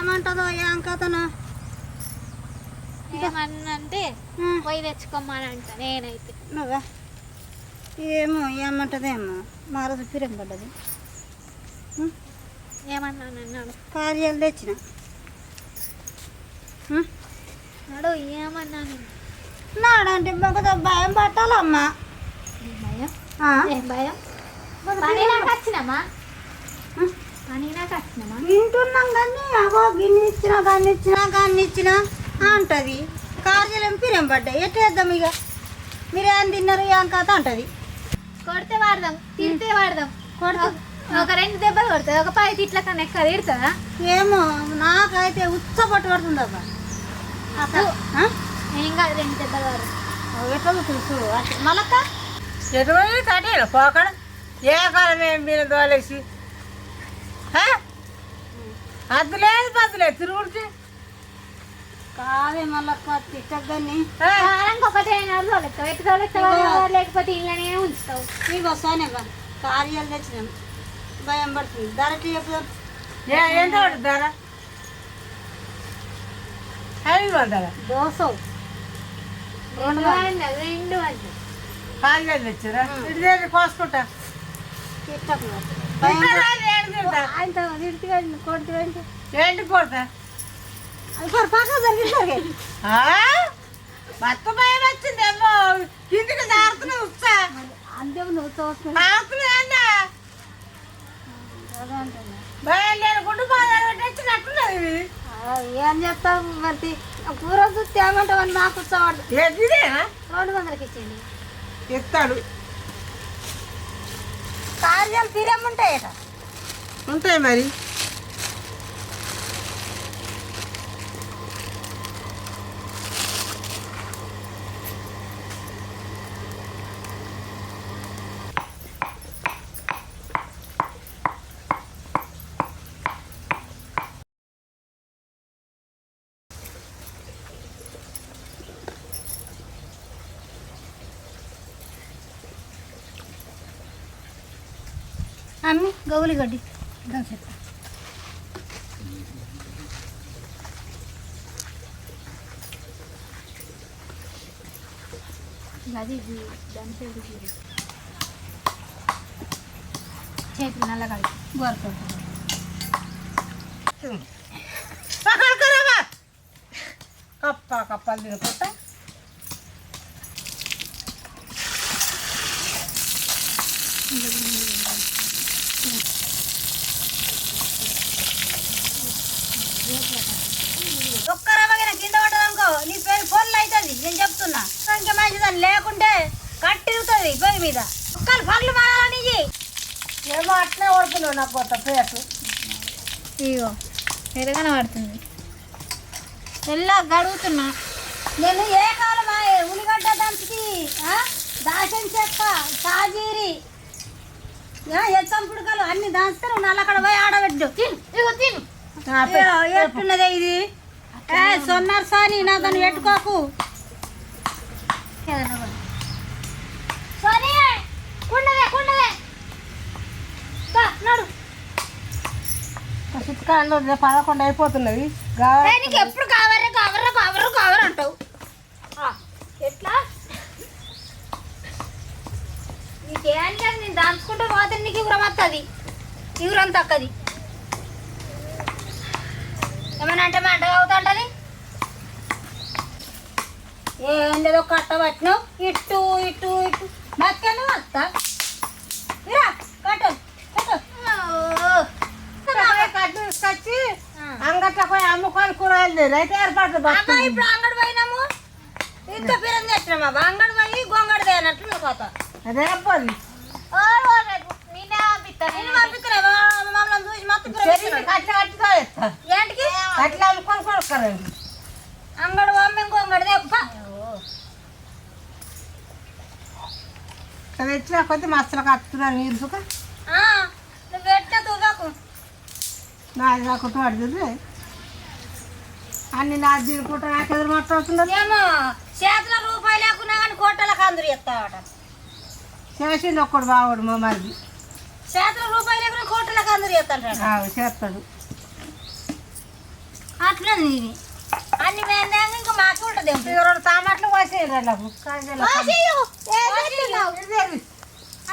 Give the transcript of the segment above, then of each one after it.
ఏమంటుందో ఏం కథను? ఏమన్నంటే పోయి తెచ్చుకోమని అంట నేనైతే. నువ్వా? ఏమో ఏమంటదేమో? మా రోజు పిరం పడ్డది. ఏమన్నాను అన్నాడు కార్యాలు తెచ్చిన? నాడు ఏమన్నాను? నాడంటే ఒక భయం పట్టాలమ్మా. భయం? భయం? వచ్చినమ్మా? వింటున్నాం కానీ అగో గిన్నె ఇచ్చినా గన్ని ఇచ్చినా గన్ని ఇచ్చినా అంటది. కార్యాలయం పిరం పడ్డాయి. ఎట్లా వేద్దాం ఇక మీరేం తిన్నారు ఏం కథ అంటది. కొడితే వాడదాం తిడితే వాడదాం. కొడుతు. ఒక రెండు దెబ్బలు కొడుతుంది. ఒక పది తిట్ల కన్నా ఎక్కువ తిడుతుందా? ఏమో నాకైతే ఉచ్చ పట్టు పడుతుంది అబ్బా? ఏం కాదు రెండు దెబ్బలు ఎట్లా అట్లా. మళ్ళక్క ఎటువంటి కట్టేలు పోకడ. ఏ కాలం ఏం మీరు దోలేసి అద్దు లేదు పద్దు లేదు తిరుగుడికి కాదే మళ్ళక్క తిట్టద్దని వారానికి ఒకటే లేకపోతే ఇళ్ళనే ఉంచుతావు. నీకు వస్తానే బా కార్యాలు తెచ్చినాం. భయం పడుతుంది. ధరటి చెప్తాం ఎంత పడుతుందారా ఐదు వందల దోశ రెండు వందలు రెండు వందలు. కాళ్ళు తెచ్చారా? ఇటు దేని కోసుకుంటా తిట్టకు? ఏంటి కొడతా అది పక్క భయం వచ్చిందేమో ఇంటికి జారుతున్నా ఉత్సా అంతే నువ్వు చూస్తున్నావు ఏం చెప్తావు మరి కూర చూస్తే ఏమంటావని నాకు వచ్చేవాడు రెండు వందలకి ఇచ్చేయండి ఇస్తాడు కార్యాలు పిరం ఉంటాయట ఉంటాయి మరి. आम्ही गवली गड्डी दस येतात शेतनाला घालते वर करतो पकड करा बा कप्पा कप्पा दिलं होता Thank you. మంచిదని లేకుంటే కట్టిరుగుతుంది పొయ్యి మీద. ఒక్కలు పనులు మారాలని. ఏమో అట్లే కొడుతున్నావు నాకు కొత్త పేరు ఇగో ఎరగన పడుతుంది. తెల్ల గడుగుతున్నా. నేను ఏ కాలం ఉల్లిగడ్డ దంచి దాసం చెక్క సాజీరి ఎచ్చంపుడుకలు అన్ని దాస్తే నువ్వు నల్లకడ పోయి ఆడబెట్టు. ఇగో తిను. ఎట్టున్నదే ఇది? ఏ సొన్నారు సాని నా దాన్ని పెట్టుకోకు. నడు చిత్కాళ్ళు పదకొండు అయిపోతున్నది నీకు ఎప్పుడు కావరే కావరే కావరు కావరు అంటావు? ఎట్లా? నీకేం లేదు నేను దాచుకుంటే పోతే నీకు ఇగురం వస్తుంది ఇగురం తక్కది. ఏమన్నా అంటే మంట అవుతుంటది ఏం లేదో కట్ట పట్టినావు? ఇటు ఇటు ఇటు. బతికాను అత్త? ఇరా కట్టు కట్టు కట్టు. తీసుకొచ్చి అంగట్లో పోయి అమ్ముకొని కూరగాయలు రైతు ఏర్పాట్లు అమ్మా. ఇప్పుడు అంగడి పోయినాము. ఇంత పిరం తెచ్చినామా అంగడి పోయి గొంగడి తేనట్లు నువ్వు కోత అదే పోది నేనే పంపిస్తాను నేను మమ్మల్ని చూసి మొత్తం కట్టుతో ఇస్తా ఏంటికి? కట్ల అమ్ముకొని కొనుక్కరండి అంగడి పంపి గొంగడి తెప్ప తెచ్చిన కొద్ది మస్తలు కట్టుతున్నాను నీరు సుఖ నువ్వు పెట్ట తూగాకు నాది కాకుండా అడుగుతుంది అన్ని నాది తినుకుంటా నాకు ఎదురు మాట్లాడుతున్నది ఏమో చేతుల రూపాయి లేకున్నా కానీ కోటలకు అందరు ఎత్తావట చేసింది ఒక్కడు బావాడు మా మరిది. చేతుల రూపాయి లేకున్నా కోటలకు అందరు చేస్తాడు. అట్లుంది ఇది అన్ని వేందాక ఇంకా మాకు ఉంటుంది రెండు టమాటాలు కాజల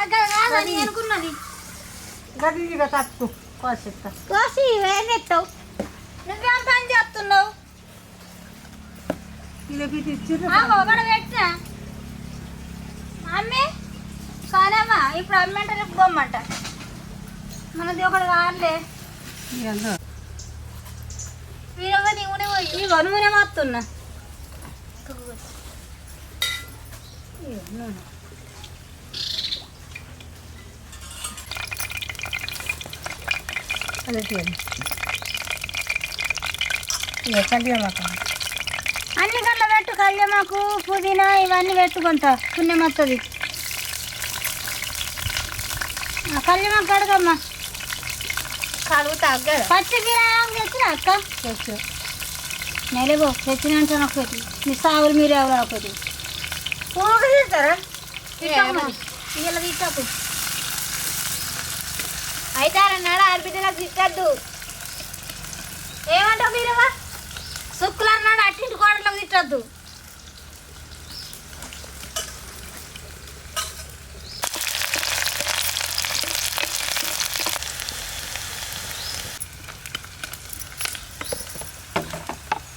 అక్కడ కాదని అనుకున్నది. గదిగా తప్పు. కోసిస్తా కోసి వేనెత్తావు నువ్వేం పని చేస్తున్నావు? ఇది పిటి ఇచ్చిర్రు. ఒకటి పెట్టినా. అమ్మే కాదమ్మా ఇప్పుడు అమ్మంటే రేపు బొమ్మంట. మనది ఒకటి కాదులే. నీవునే పోయి. ఈ వనుమనే మాత్తున్నా. అదే తీయండి. ఇక కళ్యాణమాక. అన్ని కళ్ళ పెట్టు కళ్యామాకు పుదీనా ఇవన్నీ పెట్టుకుంటా పుణ్యం వస్తుంది కళ్యామాకు కడగమ్మా. కడుగుతా పచ్చి కిరాణం తెచ్చిన అక్క? తెచ్చు. నెలబో తెచ్చినంత ఒకటి మీ సాగులు మీరు ఎవరో ఒకటి తీస్తారా? ఇలా తీసుకోకు అయితే అన్నాడు ఆడబిడ్డలకు తిట్టద్దు ఏమంటావు మీరవా సుక్కులు అన్నాడు అట్టింటి కోడలకు తిట్టద్దు.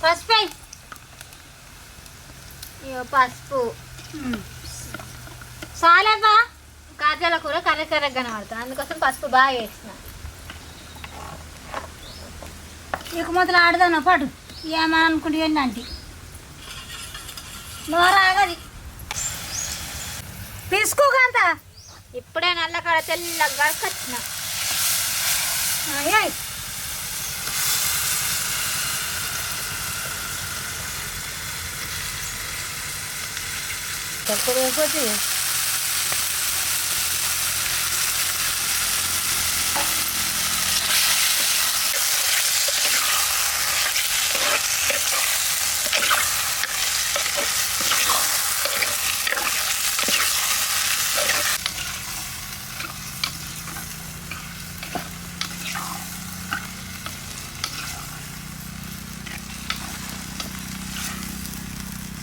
పసుపై పసుపు. చాలేపా కాజాల కూర కర్ర కర్రగా కనబడుతుంది అందుకోసం పసుపు బాగా వేసిన. ఇక మొదలు ఆడదాను? పాటు ఏమని అనుకుంటే ఏంటంటే నోరాగది తీసుకోకంత ఇప్పుడే నల్ల కాడ తెల్లగా కచ్చిన అయ్యాయి తక్కువ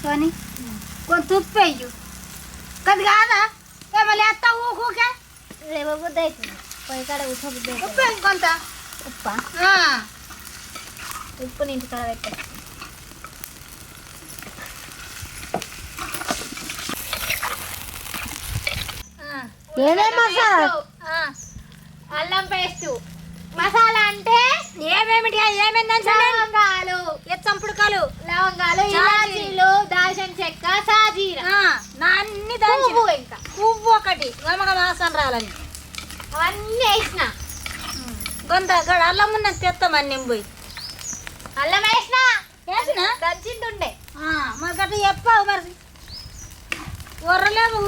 సోని కొంత ఉప్పు వేయు. కది కాదా? ఏమో లేస్తా ఊకూకే? రేపు బుద్ధి అవుతుంది పొయ్యి కాడ ఉప్పు ఉప్పు వేయి కొంత. ఉప్ప? ఉప్పు నింటి కాడ పెట్టే. ఆ. ఏమేం మసాలా? ఆ, అల్లం పేస్ట్. మసాలా అంటే ఏమేమిటి? ఏమేందని లవంగాలు ఎచ్చంపుడుకాలు లవంగాలు ఇలాచీలు దాల్చిన చెక్క సాజీర. నా అన్ని దాని పువ్వు ఇంకా. పువ్వు ఒకటి. గమగ వాసన రాలని అవన్నీ వేసిన. కొంత గడ అల్లం ఉన్న తెస్తామని నేను పోయి అల్లం వేసిన. వేసిన? దంచింటుండే మరి గట్ట చెప్పావు మరి. ఉర్రలేవు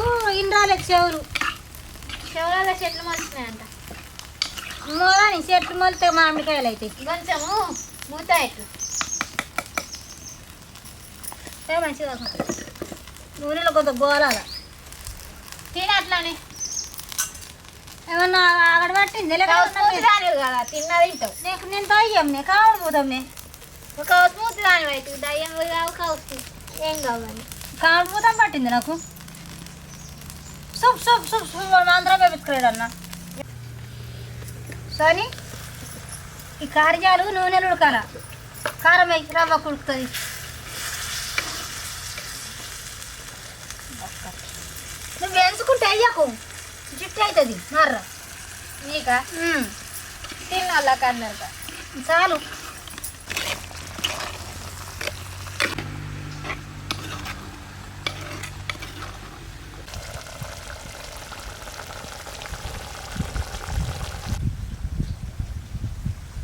ఇండ్రాలేదు చెవులు. చెవులలో చెట్లు మొలిచినాయంట మోదని చెట్లు మొలితే మామిడికాయలు అయితే కొంచెము మూత మంచిగా నూనెలో కొంత గోలాల తిని అట్లానే ఏమన్నా ఆగడ పట్టింది కదా తిన్నా తింటావు నీకు నేను తాయ్యం నీ కావడు పోతాం నే ఒక స్మూత్ దాని వైపు దయ్యం కావు కావచ్చు ఏం కావాలి కావడు పోతాం పట్టింది నాకు సూప్ సూప్ సూప్ సూప్ పెట్టుకురాడు అన్న సోని ఈ కార్యాలు నూనెలు ఉడకాల. కారం వేసి రవ్వ కుడుకుతుంది. నువ్వు వేసుకుంటే అయ్యకు జుట్టు అవుతుంది మర్ర నీకా? తిన్న వాళ్ళకి అన్నారు చాలు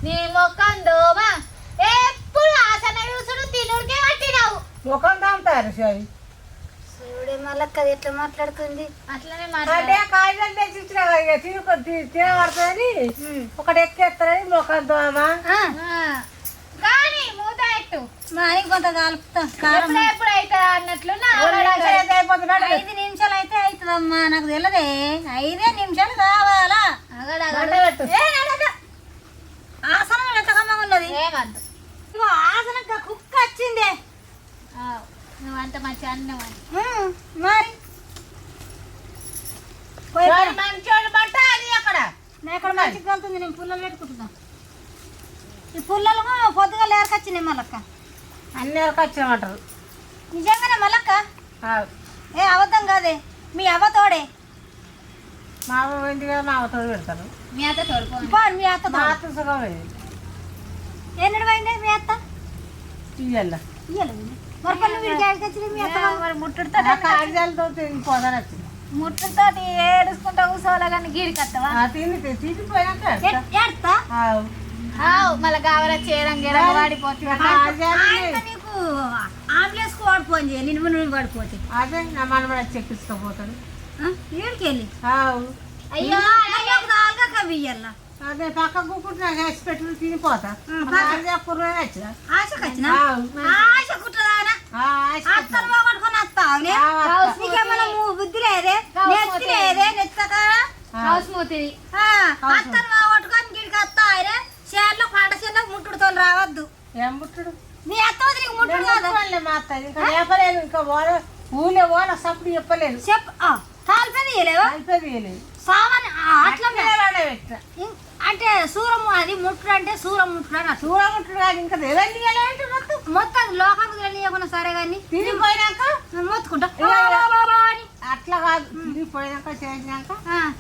నీ మొక్కం దోమ ఎప్పుడు ఆసన చూసుడు తినుడికే పట్టినావు ముఖం తాగుతారు సాయి చూడే మళ్ళీ ఎట్లా మాట్లాడుతుంది అట్లనే అంటే మాట్లాడే కాయలు తెచ్చి ఇచ్చిన తినుకో తినబడుతుందని ఒకటి ఎక్కేస్తారని ముఖం దోమ కానీ మూత ఎట్టు మా ఆయన కొంత కలుపుతా కారం. ఎప్పుడు అవుతుంది అన్నట్లు ఐదు నిమిషాలు అయితే అవుతుందమ్మా నాకు తెలియదే ఐదే నిమిషాలు కావాలా? ఆసనం ఎంత కమ్మగా ఉన్నది. ఏమద్దు ఇగో ఆ అంత మంచి అన్నం అని మరి? మంచోడు బంట అది అక్కడ. మంచిగా వెళ్తుంది? నేను పుల్లలు పెట్టుకుంటున్నా. ఈ పుల్లలు పొద్దుగా లేరకొచ్చినాయి మళ్ళక్క అన్ని వరకు వచ్చినామంటారు నిజంగానే మళ్ళక్క ఏ అబద్ధం కాదే. మీ అవ్వ తోడే. మా అవ్వ ఇంటికి మా అవతోడు పెడతారు. మీ అత్త పో మీ అత్త మా తోడు. అత్త సుఖం ఎన్నడు పోయిందే మీ అత్త? ఇయ్యాల. ఇయ్యాలి ముట్టుతో ఏడుచుకుంటా కూర్చోవాలా కానీ గీడికి వస్తావా? ఆ తిని తినిపోయాక ఏడతా మళ్ళీ కావాలా చేయడం గేరా వాడిపోతుంది ఆయన నీకు ఆంబులెన్స్కి వాడిపోని చేయాలి నిన్ను నువ్వు వాడిపోతే. అదే నా మనమడ చెక్కించుకోపోతాడు ఏడికి వెళ్ళి? ఆవు. అయ్యో నాలుగా కవి ఇయ్యాల అదే పక్క కూకుంటున్నా వేసి పెట్టి తినిపోతా. వచ్చిన. ఆశకు వచ్చిన. అత్తను పోగొట్టుకొని వస్తావునే ఆ, వస్తా. నీకేమన్నా మూ- బుద్ధి లేదే? నెత్తి లేదే? మూతిరి అత్తను పోగొట్టుకొని గిడికి వస్తావునే చేనులో పంట ముట్టుడుతో రావద్దు. ఏం పుట్టుడు నీ అత్త ముట్టుడు కాదు మా అత్త. ఇంకా చెప్పలేదు ఇంకా ఓన ఊళ్ళో ఓన సప్పుడు చెప్పలేదు. చెప్ కాల్పేది ఇయ్యలేవా అయిపోయింది సామాన్ అట్లా పెట్ట అంటే సూరము అది ముట్టుడు అంటే సూరం ముట్టుడు అని అసలు చూడకుంటుడు కాదు ఇంకా వెళ్ళేంటి మొత్తం మొత్తం లోకానికి తెలియకుండా సరే కానీ తిరిగిపోయినాక మొత్తుకుంటా. అని. అట్లా కాదు తిరిగిపోయినాక చేసినాక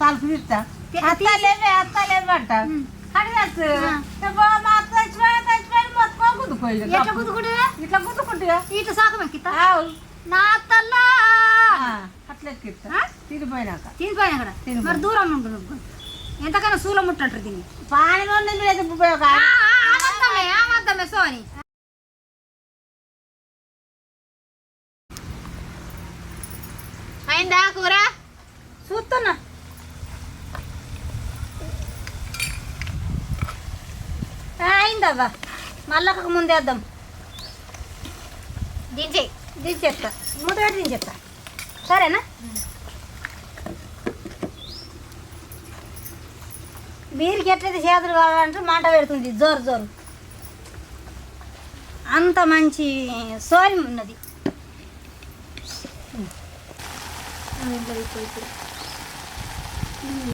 తలుపు తీస్తా. అత్త లేవే అత్త లేవంట. ఆ. మా అత్త చచ్చిపోయి చచ్చిపోయి మొత్తం గుద్దుకోయింది ఎట్లా గుద్దుకుంటుందా? ఇట్లా గుద్దుకుంటుగా ఇట్లా సాకం ఎక్కితా. నా తల్లా. ఆ, అట్లా ఎక్కిస్తా? తిరిగిపోయినాక తినిపోయిన. మరి దూరం ఉండు నువ్వు ఎంతకైనా సూలం ముట్టంటారు దీన్ని? పాని ఆమద్దమే ఆమద్దమే సోని. అయిందా కూర? చూస్తున్నా. అయిందవ్వా. మళ్ళొక ముందేద్దాం దించే దించేస్తా. మూత పెట్టి దించేస్తా. సరేనా? బీరికి ఎట్లయితే చేతులు కావాలంటే మంట పెడుతుంది. జోరు జోరు. అంత మంచి సోని ఉన్నది.